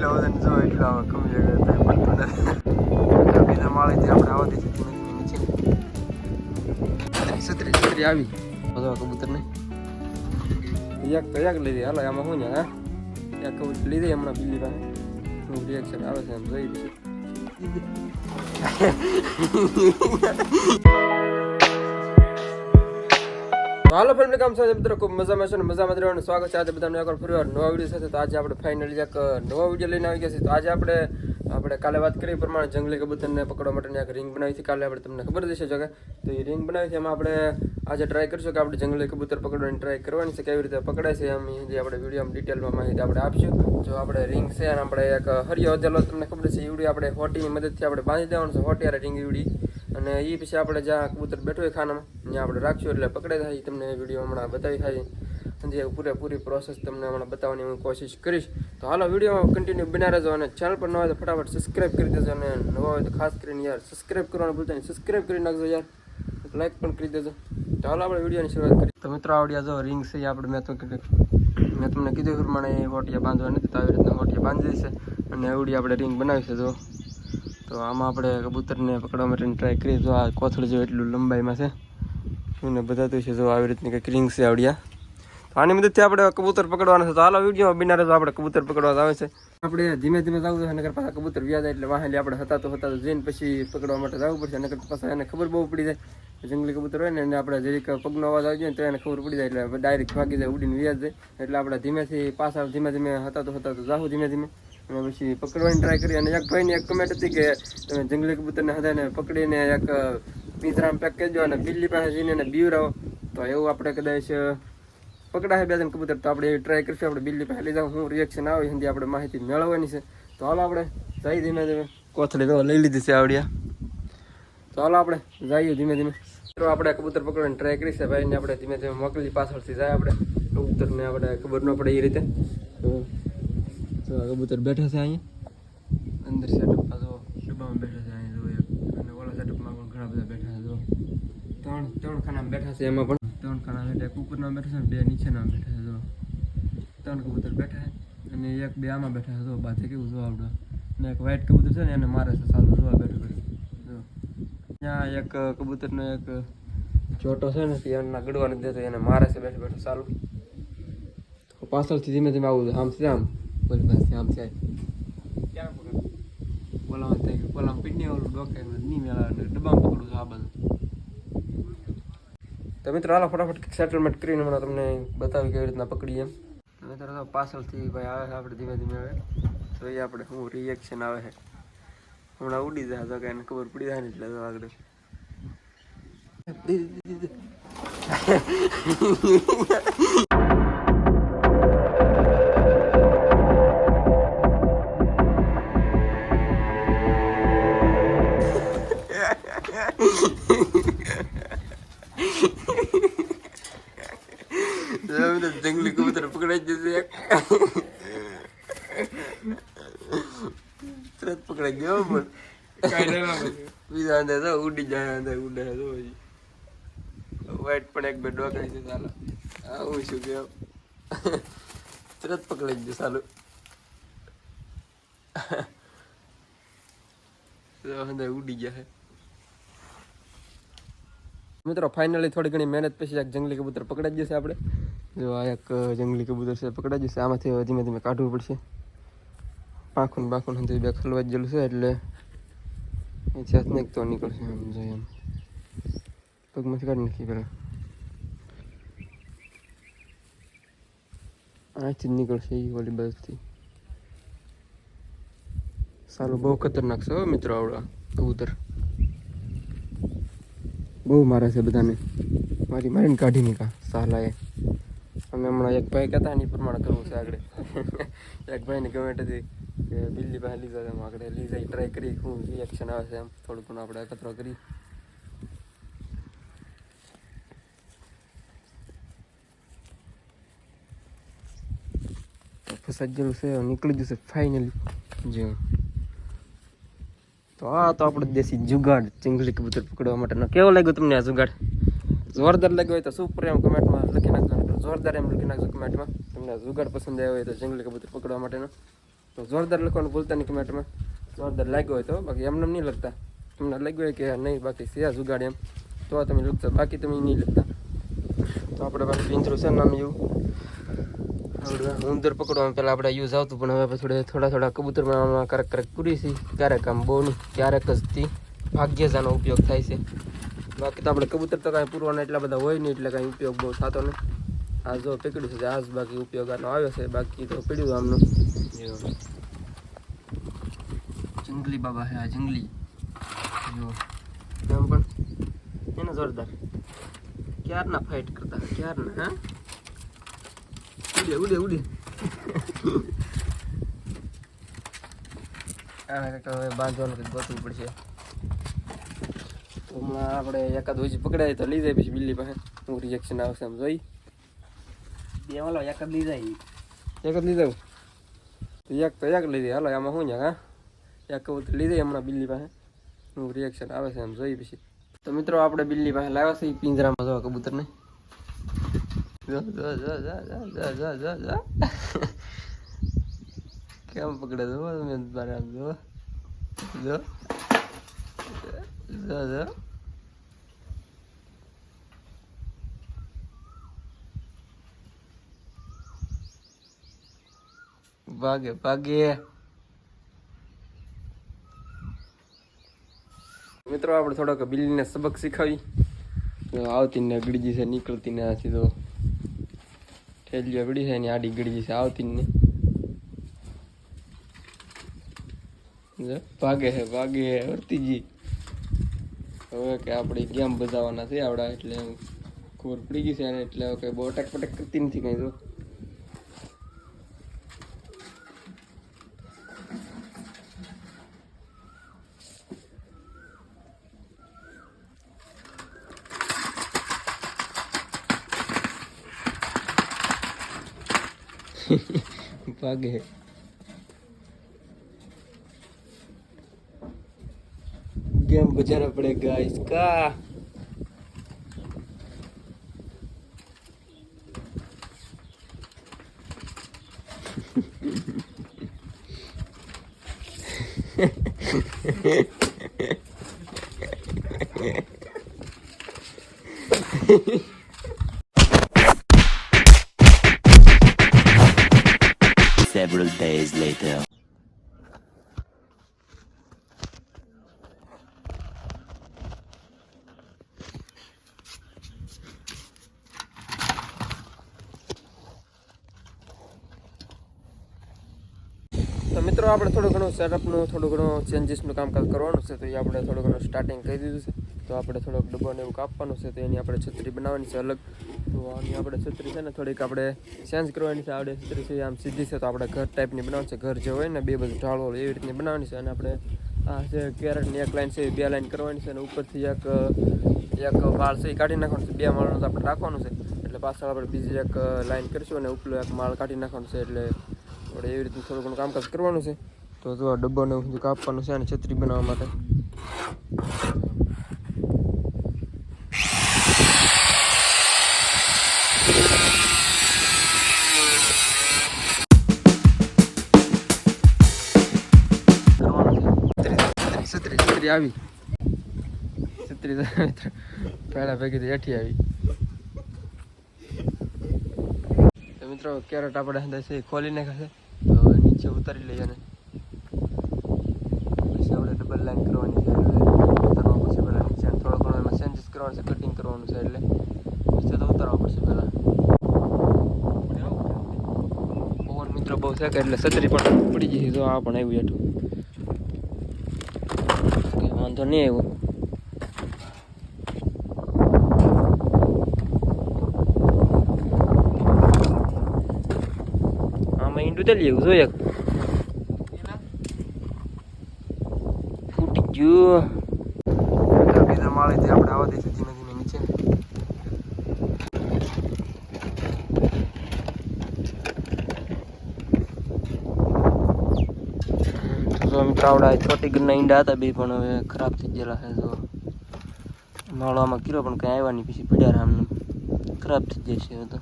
એટલા બધા જો એટલા કમી જાય તો પડતું નથી. બીજા માળેથી આપણે આવવા દઈશું ધીમે નીચે. છત્રી છત્રી આવી. બધા કબૂતર ને એક તો એક લીધી. હાલો, આમાં શું ને હા? એક કબૂતર લીધી હમણાં બિલ્લી પાસે. શું રિએક્શન આવે છે એમ જોઈ તો હાલો ફિલ્મ કામ સાથે મિત્રો ખૂબ મજામાં છે ને મજામાં રહેવાનું. સ્વાગત છે આજે બધાને એકવાર ફરીવાર નવા વીડિયો સાથે. તો આજે આપણે ફાઇનલી એક નવો વીડિયો લઈને આવી ગયા છે તો આજે આપણે આપણે કાલે વાત કરી પ્રમાણે જંગલી કબૂતરને પકડવા માટેની એક રિંગ બનાવી હતી કાલે આપણે તમને ખબર જ જો કે તો એ રિંગ બનાવી છે. એમાં આપણે આજે ટ્રાય કરીશું કે આપણે જંગલી કબૂતર પકડવાની ટ્રાય કરવાની છે, કેવી રીતે પકડાય છે, એમ જે આપણે વિડીયોમાં ડિટેલમાં માહિતી આપણે આપશું. જો આપણે રિંગ છે અને આપણે એક હરિયો હજેલો તમને ખબર છે ઈવડી આપણે હોટીની મદદથી આપણે બાંધી દેવાનું છે. હોટિયારે રિંગ ઈવડી અને એ પછી આપણે જ્યાં કબૂતર બેઠો હોય ખાનામાં, ત્યાં આપણે રાખશું એટલે પકડે થાય. તમને વીડિયો હમણાં બતાવી થાય. જે પૂરેપૂરી પ્રોસેસ તમને હમણાં બતાવવાની હું કોશિશ કરીશ. તો હાલો વીડિયો કન્ટિન્યુ બના રહેજો અને ચેનલ પર ન હોય તો ફટાફટ સબસ્ક્રાઈબ કરી દેજો અને નવા હોય તો ખાસ કરીને યાર સબસ્ક્રાઈબ કરવાનું ભૂલતા નહીં. સબસ્ક્રાઈબ કરી નાખજો યાર. લાઈક પણ કરી દેજો. તો હાલો, આપણે વિડીયોની શરૂઆત કરીએ. તો મિત્રો, આવડ્યા જો રિંગ છે આપણે મેં તો મેં તમને કીધું પ્રમાણે એ હોટિયા બાંધવા નથી તો આવી રીતના હોટિયા બાંધી છે અને એવડી આપણે રિંગ બનાવી જો. તો આમાં આપણે કબૂતરને પકડવા માટેની ટ્રાય કરીએ. તો આ કોથળ જો એટલું લંબાઈમાં છે એને બતાતું છે જો આવી રીતની કંઈક રિંગ છે આવડ્યા. તો આની મદદથી આપણે કબૂતર પકડવાના છે. તો હાલો વીડિયો બિનારે તો આપણે કબૂતર પકડવા આવે છે. આપણે ધીમે ધીમે જવું છે નગર પાછા કબૂતર વ્યાજ એટલે વાહેલી આપણે હતા તો હતા, તો જઈને પછી પકડવા માટે જવું પડશે. નગર પાછા એને ખબર બહુ પડી જાય. જંગલી કબૂતર હોય ને, એને આપણે જરીક પગનો અવાજ આવી જાય ને, તો એને ખબર પડી જાય. એટલે ડાયરેક્ટ ભાગી જાય, ઉડીને વ્યાજ જાય. એટલે આપણે ધીમેથી પાછા ધીમે ધીમે હતા તો હતા તો જાહું ધીમે ધીમે. અને પછી પકડવાની ટ્રાય કરી અને એક ભાઈની એક કમેન્ટ હતી કે તમે જંગલી કબૂતરને હદાને પકડીને એક પિંજરામાં પેક કરજો અને બિલ્લી પાસે જઈને એને બીવરાવો તો એવું આપણે કદાચ પકડાય બે ત્રણ કબૂતર. તો આપણે ટ્રાય કરીશું આપણે બિલ્લી પાસે લઈ જાવ શું રિએક્શન આવે એની આપણે માહિતી મેળવવાની છે. તો હાલો આપણે જઈ ધીમે ધીમે. કોથળી તો લઈ લીધી છે આવડ્યા. તો હાલો આપણે જઈએ ધીમે ધીમે. તો આપણે કબૂતર પકડવાની ટ્રાય કરી છે ભાઈને આપણે ધીમે ધીમે મોકલી પાછળથી જાય આપણે. કબૂતરને આપણે ખબર ન પડે એ રીતે. તો કબૂતર બેઠો છે અહીંયા. અંદર સેટઅપમાં જો શુભામાં બેઠા છે અહીંયા જો એક. અને ઓલા સેટઅપમાં પણ ઘણા બધા બેઠા છે જો ત્રણ ત્રણ ખાનામાં બેઠા છે એમાં પણ. ત્રણ ખાના બેઠા એક ઉપરના બેઠા છે ને બે નીચેના બેઠા છે જો ત્રણ કબૂતર બેઠા છે અને એક બે આમાં બેઠા છે જો બાજે કેવું જોવા આવડે. અને એક વ્હાઈટ કબૂતર છે ને એને મારે છે સારું જોવા બેઠું બેઠું જો ત્યાં એક કબૂતરનો એક ચોટો છે ને એના ગડવા નથી દેતો એને મારે છે બેઠું બેઠું સારું. પાછળથી ધીમે ધીમે આવું આમ છે આમ. બોલી પાસે આમ છે. બોલામાં તે બોલામાં પીડની ઓલું ડોકે નહીં મેળા ડબ્બામાં પકડું છું આ બધું. તો મિત્રો હાલો ફટાફટ સેટલમેન્ટ કરીને હમણાં તમને બતાવી કેવી રીતના પકડીએ એમ. મિત્રો તો પાછળથી ભાઈ આવે છે આપણે ધીમે ધીમે આવે જોઈએ આપણે શું રિએક્શન આવે છે. હમણાં ઉડી જાય તો કાંઈ ખબર પડી જાય ને એટલે તો આગળ. જશે એક તરત પકડાઈ ગયો પણ. બીજા અંદર તો ઉડી જાય અંદર ઉડે, તો વાઈટ પણ એક બે ડોકાઈ છે ચાલો. આવું શું કે તરત પકડાઈ ગયો તો અંદર ઉડી ગયા છે મિત્રો ફાઇનલી થોડી ઘણી મહેનત પછી એક જંગલી કબૂતર પકડાઈ જશે આપણે. જો આ એક જંગલી કબૂતર છે, પકડાઈ જશે આમાંથી હવે ધીમે ધીમે કાઢવું પડશે. પાંખું બાખું નથી બે ખલવા જ છે, એટલે એ છે ને તો નીકળશે આમ જોઈએ એમ. પગમાંથી કાઢી નાખી પહેલાં અહીંથી જ નીકળશે એ ઓલી બાજુથી. સારું બહુ ખતરનાક છે હો મિત્રો આવડા કબૂતર. બહુ મારે છે બધાને. મારી મારીને કાઢી નીકા સાલાએ. અમે હમણાં એક ભાઈ કહેતા, એની પ્રમાણે કરવું છે આગળ. એક ભાઈને હતી કે બિલ્લી પાસે લીધા છે આગળ લીધા ટ્રાય કરી, શું રિએક્શન આવે છે એમ. થોડું ઘણું આપણે એકત્ર કરી. સજ્જેલું છે નીકળી જશે ફાઇનલી જો. તો આ તો આપણે દેશી જુગાડ ચીંગલી કબૂતર પકડવા માટેનો કેવો લાગ્યો તમને આ જુગાડ? જોરદાર લાગ્યો હોય તો સુપર એમ કમેન્ટમાં લખી નાખજો જોરદાર એમ લખી નાખજો કમેન્ટમાં. તમને જુગાડ પસંદ આવ્યો હોય તો જંગલી કબૂતર પકડવા માટેનો. તો જોરદાર લખવાનું ભૂલતા નહીં કમેન્ટમાં. જોરદાર લાગ્યો હોય તો, બાકી એમને નહીં લખતા. તમને લાગ્યું હોય કે નહીં, બાકી સિયા જુગાડ એમ. તો તમે લખતા, બાકી તમે નહીં લખતા. તો આપણે બાકી પિંજરું છે નામ આપણે ઉંદર પકડવામાં પહેલાં આપણે યુઝ આવતું પણ હવે થોડે થોડા થોડા કબૂતર બનાવવામાં ક્યારેક ક્યારેક પૂરી છે. ક્યારેક આમ બહુ નહીં ક્યારેક જ થી ભાગ્યજાનો ઉપયોગ થાય છે. બાકી તો આપણે કબૂતર તો કાંઈ પૂરવાના એટલા બધા હોય નહીં એટલે કાંઈ ઉપયોગ બહુ થતો નહીં. આ જો પીકડ્યું છે આજ બાકી ઉપયોગ આનો આવ્યો છે બાકી તો પીડ્યું આમનું. જંગલી બાબા હે આ જંગલી. જો. એમ પણ એને જોરદાર. ક્યારના ફાઇટ કરતા ક્યારના હા? ઉડે ઉડે ઉડે તો હમણાં આપણે એકાદ હોય પકડાય તો લઈ પછી બિલ્લી પાસે. હું રિએક્શન આવશે એમ જોઈ. બે વાલો, એક જ લઈ જાય. એક જ લઈ તો એક તો એક આમાં શું હા? એક કબૂતર લઈ હમણાં બિલ્લી પાસે. હું રિએક્શન આવે છે એમ જોઈ પછી. તો મિત્રો, આપણે બિલ્લી પાસે લાવ્યા છે પિંજરામાં જો કબૂતરને. કેમ પકડે છો તમે મારે આમ જો? જો? ભાગે ભાગે. મિત્રો, આપણે થોડોક બિલ્લીને સબક શીખવી. આવતી ને ગળજી છે નીકળતી ને સીધો ઠેલીઓ પડી છે એની આડી ગળી છે આવતી જો, ભાગે છે ભાગે વર્તીજી હવે કે આપણે ગેમ બજાવવાના છે આવડા એટલે ખબર પડી ગઈ છે અને એટલે કઈ બહુ અટક પટક કરતી નથી કઈ તો. વાગે. ગેમ બજારા પડે ગાઈસ કા? Hehehehe તો મિત્રો, આપણે થોડું ઘણું સેટઅપનું થોડું ઘણું ચેન્જીસનું કામકાજ કરવાનું છે, તો એ આપણે થોડું ઘણું સ્ટાર્ટિંગ કરી દીધું છે. તો આપણે થોડોક ડબ્બો ને એવું કાપવાનું છે, તો એની આપણે છત્રી બનાવવાની છે અલગ. તો આની આપણે છત્રી છે ને, થોડીક આપણે ચેન્જ કરવાની છે. આપણે છત્રી છે આમ સીધી છે, તો આપણે ઘર ટાઈપની બનાવવાની છે. ઘર જે હોય ને, બે બધું ઢાળો એવી રીતની બનાવવાની છે. અને આપણે આ જે કેરેટની એક લાઈન છે, એ બે લાઈન કરવાની છે. અને ઉપરથી એક એક વાળ છે, એ કાઢી નાખવાનું છે. બે માળનું આપણે રાખવાનું છે. એટલે પાછળ આપણે બીજી એક લાઈન કરીશું અને ઉપલો એક માળ કાઢી નાખવાનું છે. એટલે આપણે એવી રીતનું થોડું ઘણું કામકાજ કરવાનું છે. તો જો આ ડબ્બાને બધું કાપવાનું છે અને છત્રી બનાવવા માટે. છત્રી છત્રી આવી. છત્રી મિત્ર પહેલા ભેગી એઠી આવી. મિત્રો, કેરેટ આપણે ખોલી નાખે છે. નીચે ઉતારી લઈએ અને પછી આપણે ડબલ લાઈન કરવાની છે એટલે ઉતારવા પડશે પહેલાં નીચે થોડો ઘણો એમાં ચેન્જીસ કરવાનું છે કટિંગ કરવાનું છે એટલે નીચે તો ઉતારવા પડશે પહેલાં. પવન મિત્રો બહુ છે એટલે છત્રી પણ પડી જશે તો આ પણ આવ્યું કંઈ વાંધો નહીં આવ્યો. આમાં ઈંડું તો લેવું જોઈએ ફૂટી ગયું બીજા માળેથી આપણે આવવા દઈશું ધીમે ધીમે નીચે તો જો મિત્રો આવડા છોટી ગરના ઈંડા હતા બે પણ હવે ખરાબ થઈ ગયેલા છે તો માળવામાં કીરો પણ કંઈ આવ્યા નહીં પછી પડ્યા રહે આમને ખરાબ થઈ જાય છે હવે તો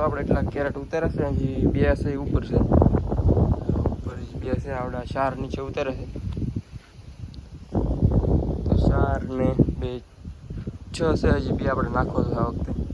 તો આપણે એટલા કેરેટ ઉતારે હજી બે છે ઉપર છે. ઉપર બે છે આપણે ચાર નીચે ઉતારે છે. તો ચાર ને બે, છ છે, હજી બે આપણે નાખો છે આ વખતે.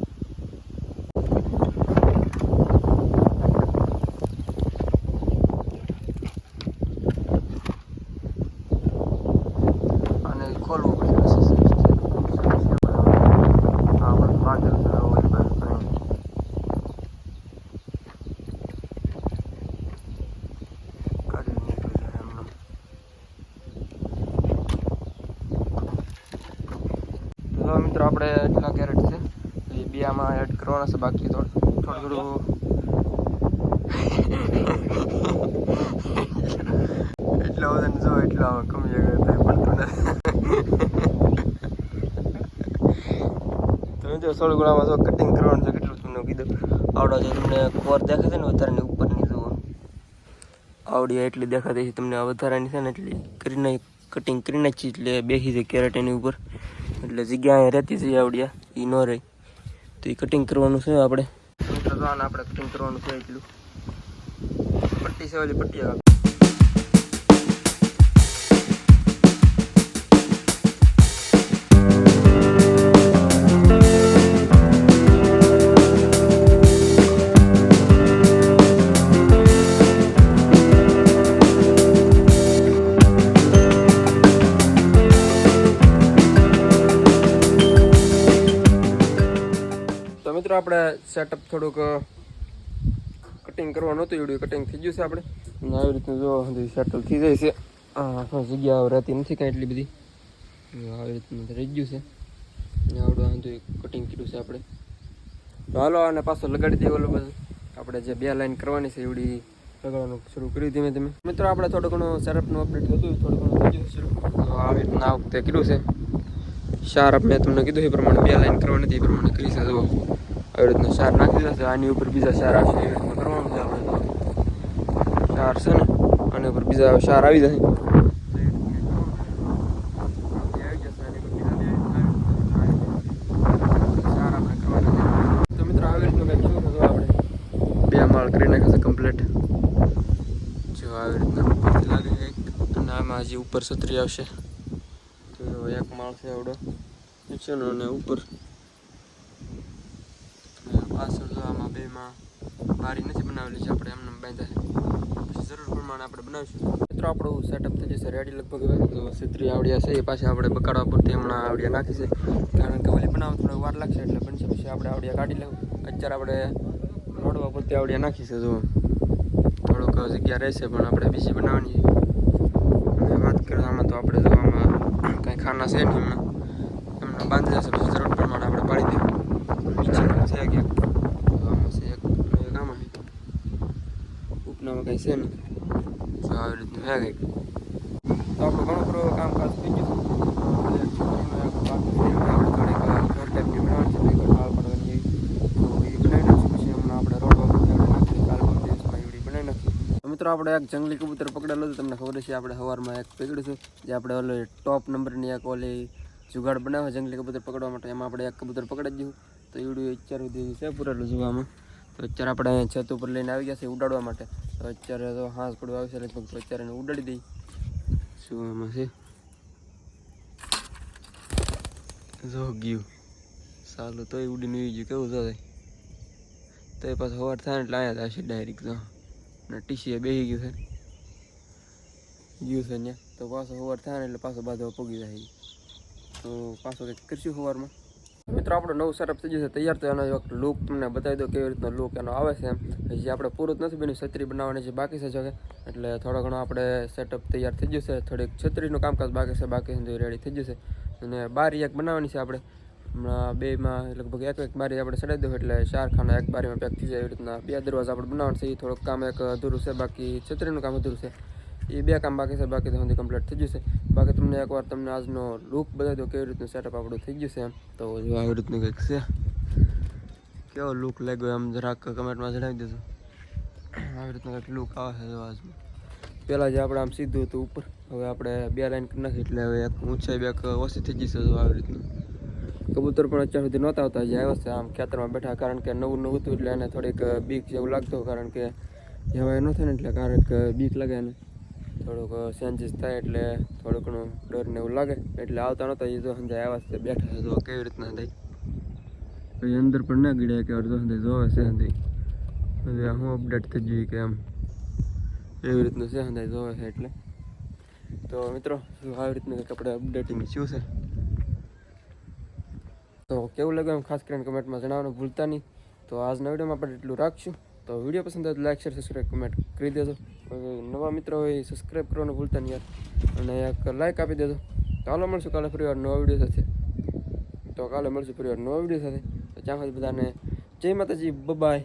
જો સોળ ગુણામાં જો કટિંગ કરવાનું છે, કેટલું તમને કીધું. આવડા જે તમને કોર દેખાય છે ને, વધારાની ઉપરની જુઓ. આવડી એટલી દેખાતી છે, તમને વધારાની છે ને, એટલી કરીને કટિંગ કરી નાખી, એટલે બેસી જાય કેરેટ એની ઉપર. એટલે જગ્યા રહેતી છે આવડિયા એ ન રહી. તો એ કટિંગ કરવાનું છે આપણે. આપણે કટિંગ કરવાનું છે, એટલું. પટ્ટી છે પટ્ટી આપણે સેટઅપ થોડુંક કટિંગ કરવાનું હતું એવું કટિંગ થઈ ગયું છે આપણે. આવી રીતનું જો સેટલ થઈ જાય છે. જગ્યા રહેતી નથી કાંઈ એટલી બધી. આવી રીતનું રહી ગયું છે. આવડું આંધું કટિંગ કર્યું છે આપણે. તો હાલો અને પાછો લગાડી દઈએ ઓલો બધું. આપણે જે બે લાઈન કરવાની છે, એવડી લગાડવાનું શરૂ કર્યું ધીમે ધીમે. મિત્રો, આપણે થોડું ઘણું સેટઅપનું અપડેટ થતું થોડું ઘણું થઈ ગયું શરૂ. આવી રીતના આ વખતે કર્યું છે. શાર મેં તમને કીધું એ પ્રમાણે બે લાઈન કરવાની હતી, એ પ્રમાણે કરી છે. આવી રીતના શાર નાખી છે. આની ઉપર બીજા શાર આવશે એવી રીતના કરવાનું છે આપણે. શાર છે ને? આની ઉપર બીજા શાર આવી જશે છે. બે છે. માળ કરી નાખ્યા છે કમ્પ્લીટ જો આવી રીતના લાગે છે એક. અને આમાં હજી ઉપર છત્રી આવશે. તો એક માળ છે આવડો. નીચેનો અને ઉપર પાછળ જો આમાં બેમાં બારી નથી બનાવેલી છે આપણે એમને બાંધ્યા પછી જરૂર પ્રમાણે આપણે બનાવીશું. મિત્રો, આપણું સેટઅપ થઈ જશે રેડી લગભગ તો છત્રી આવડિયા છે, એ પાછી આપણે બકાડવા પૂરતી હમણાં આવડિયા નાખી છે. કારણ કે ઓલી બનાવવા થોડો વાર લાગશે, એટલે બનશે. પછી આપણે આવડિયા કાઢી લઉં. અત્યારે આપણે મોડવા પૂરતી આવડિયા નાખી છે, જો. થોડોક જગ્યા રહેશે, પણ આપણે બીજી બનાવવાની વાત કરવામાં તો આપણે જો આમાં કાંઈ ખાના છે નહીં એમને. બાંધી જશે પછી જરૂર પ્રમાણે આપણે પાડી દઈએ નીચે પણ છે ક્યાંક તો આમાં છે એક અને એક આમાં છે ઉપનામાં કાંઈ છે ને? જો આવી રીતનું છે કંઈક. તો આપણું ઘણું બધું કામકાજ થઈ ગયું એ મિત્રો આપણે એક જંગલી કબૂતર પકડેલું હતું તમને ખબર છે આપણે સવારમાં એક પકડ્યું છે, જે આપણે ઓલી ટોપ નંબરની એક ઓલી જુગાડ બનાવે જંગલી કબૂતર પકડવા માટે. એમાં આપણે એક કબૂતર પકડી દીધું તો એવડું અત્યાર સુધી છે પૂરેલું જોવામાં. તો અત્યારે આપણે અહીંયા છત ઉપર લઈને આવી ગયા છે ઉડાડવા માટે. તો અત્યારે તો હાંસ પડવા આવશે, લગભગ તો અત્યારે એને ઉડાડી દઈ. શું એમાં છે? જો ગયું. સારું તોય ઉડીને આવી ગયું. કેવું થાય તો એ પાછું સવાર થાય એટલે અહીંયા થશે ડાયરેક્ટ તો. ને ટીસીએ બેસી ગયું છે. ગયું છે અહીંયા. તો પાછો સવાર થાય એટલે પાછો બાંધવા પગી જાય. તો પાછો કંઈક કરશું સવારમાં. મિત્રો, આપણો નવું સેટઅપ થઈ જશે તૈયાર તો એનો એક લુક તમને બતાવી દો કેવી રીતનો લુક એનો આવે છે. હજી આપણે પૂરું નથી બન્યું, છત્રી બનાવવાની છે બાકી છે જોકે. એટલે થોડો ઘણો આપણે સેટઅપ તૈયાર થઈ જશે થોડીક છત્રીનું કામકાજ બાકી છે, બાકી રેડી થઈ જશે અને બારી એક બનાવવાની છે આપણે. હમણાં બેમાં લગભગ એક એક બારી આપણે ચડાવી દઉં, એટલે ચાર ખાના એક બારીમાં પેક થઈ જાય એવી રીતના. બે દરવાજા આપણે બનાવવાનું છે, એ થોડુંક કામ એક અધૂરું છે, બાકી છત્રીનું કામ અધૂરું છે. એ બે કામ બાકી છે, બાકી તો સુધી કમ્પ્લીટ થઈ જશે. બાકી તમને એકવાર તમને આજનો લુક બતાવી દો કેવી રીતનું સેટઅપ આપણું થઈ ગયું છે એમ. તો આવી રીતનું કંઈક છે. કેવો લુક લાગ્યો એમ જરાક કમેન્ટમાં જણાવી દેજો. આવી રીતનું કંઈક લુક આવે છે જો પહેલાં જે આપણે આમ સીધું હતું ઉપર, હવે આપણે બે લાઈન નાખી એટલે હવે એક ઊંચાઈ બે ઓછી થઈ જશે જો આવી રીતનું. કબૂતર પણ અત્યાર સુધી નહોતા આવતા જે આવ્યા છે આમ ખેતરમાં બેઠા, કારણ કે નવું નવું હતું એટલે એને થોડીક બીક જેવું લાગતું, કારણ કે જવાય ન થાય ને એટલે કારણ કે બીક લાગે એને. થોડુંક ચેન્જીસ થાય એટલે થોડું ઘણું ડર ને એવું લાગે. એટલે આવતા નહોતા એ તો સમજાય આવ્યા છે, બેઠા છે તો કેવી રીતના થાય પછી અંદર પણ ના ગીડ્યા કે અડધો સંધે જોવે છે હવે હું અપડેટ થઈ જઈએ કે આમ એવી રીતનું છે સંધાઈ જોવે છે એટલે. તો મિત્રો આવી રીતનું કંઈક આપણે અપડેટિંગ શું છે? તો કેવું લાગ્યું એમ? ખાસ કરીને કમેન્ટમાં જણાવવાનું ભૂલતા નહીં. તો આજના વિડીયોમાં આપણે એટલું રાખશું. તો વીડિયો પસંદ આવે તો લાઈક શેર સબસ્ક્રાઈબ કમેન્ટ કરી દેજો. નવા મિત્રો હોય સબસ્ક્રાઈબ કરવાનું ભૂલતા નહીં યાર. અને એક લાઇક આપી દેજો. ચાલો મળશું, કાલે ફરી વાર નવા વીડિયો સાથે. તો કાલે મળશું ફરી વાર નવા વીડિયો સાથે. તો ત્યાં બધાને જય માતાજી બાય